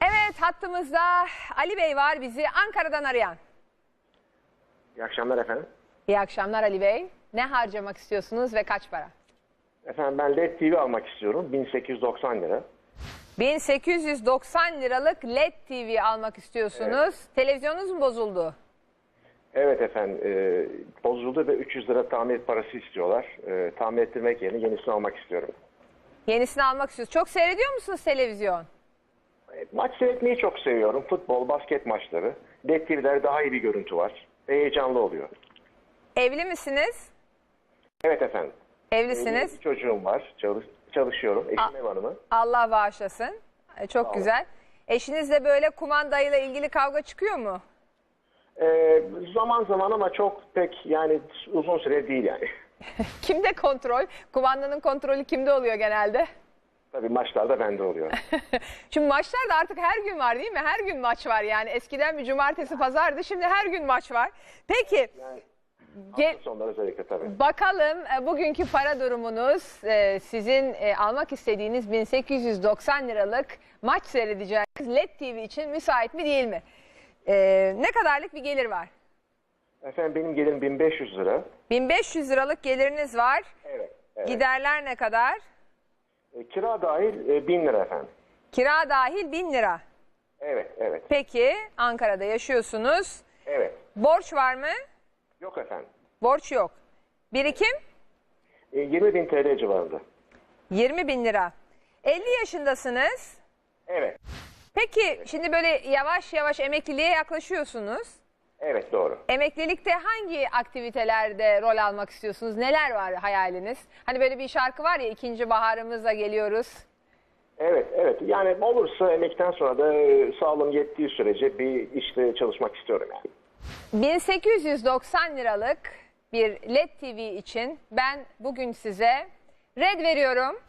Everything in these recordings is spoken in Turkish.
Evet hattımızda Ali Bey var bizi Ankara'dan arayan. İyi akşamlar efendim. İyi akşamlar Ali Bey. Ne harcamak istiyorsunuz ve kaç para? Efendim ben LED TV almak istiyorum. 1890 lira. 1890 liralık LED TV almak istiyorsunuz. Televizyonunuz mu bozuldu? Evet efendim e, bozuldu ve 300 lira tamir parası istiyorlar. E, tamir ettirmek yerine yenisini almak istiyorum. Yenisini almak istiyorsunuz. Çok seyrediyor musunuz televizyon? Maç seyretmeyi çok seviyorum. Futbol, basket maçları. TV'lerde daha iyi bir görüntü var. Ve heyecanlı oluyor. Evli misiniz? Evet efendim. Evlisiniz. Bir çocuğum var. Çalış, çalışıyorum. Eşim ev hanımı. Allah bağışlasın. E, Çok olun. güzel. Eşinizle böyle kumandayla ilgili kavga çıkıyor mu? E, zaman zaman ama çok pek yani uzun süre değil yani. Kimde kontrol? Kumandanın kontrolü kimde oluyor genelde? Tabii maçlarda bende oluyor. Şimdi maçlar da artık her gün var değil mi? Her gün maç var yani. Eskiden bir cumartesi pazardı şimdi her gün maç var. Peki Yani gel, sonları özellikle tabii. bakalım e, bugünkü para durumunuz e, sizin e, almak istediğiniz 1890 liralık maç seyredeceğiniz LED TV için müsait mi değil mi? E, ne kadarlık bir gelir var? Efendim benim gelirim 1500 lira. 1500 liralık geliriniz var. Evet. evet. Giderler ne kadar? E, kira dahil e, 1000 lira efendim. Kira dahil 1000 lira. Evet, evet, Peki Ankara'da yaşıyorsunuz. evet. Borç var mı? Yok efendim. Borç yok. Birikim? E, 20 bin TL civarında. 20 bin lira. 50 yaşındasınız. Evet, Peki şimdi böyle yavaş yavaş emekliliğe yaklaşıyorsunuz. Evet doğru. Emeklilikte hangi aktivitelerde rol almak istiyorsunuz? Neler var hayaliniz? Hani böyle bir şarkı var ya ikinci baharımızla geliyoruz. Evet, evet. Yani olursa emekten sonra da e, sağlığım yettiği sürece bir işte çalışmak istiyorum yani. 1890 liralık bir LED TV için ben bugün size red veriyorum.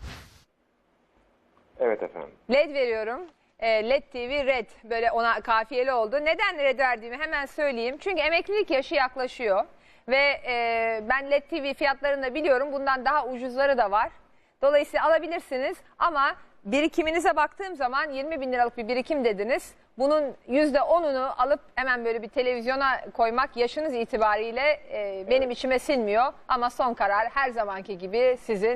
Evet efendim. LED veriyorum. E, LED TV red böyle ona kafiyeli oldu. Neden red verdiğimi hemen söyleyeyim. Çünkü emeklilik yaşı yaklaşıyor. Ve e, ben LED TV fiyatlarını da biliyorum. Bundan daha ucuzları da var. Dolayısıyla alabilirsiniz ama birikiminize baktığım zaman 20 bin liralık bir birikim dediniz. Bunun %10'unu alıp hemen böyle bir televizyona koymak yaşınız itibariyle e, benim içime sinmiyor. Ama son karar her zamanki gibi sizin.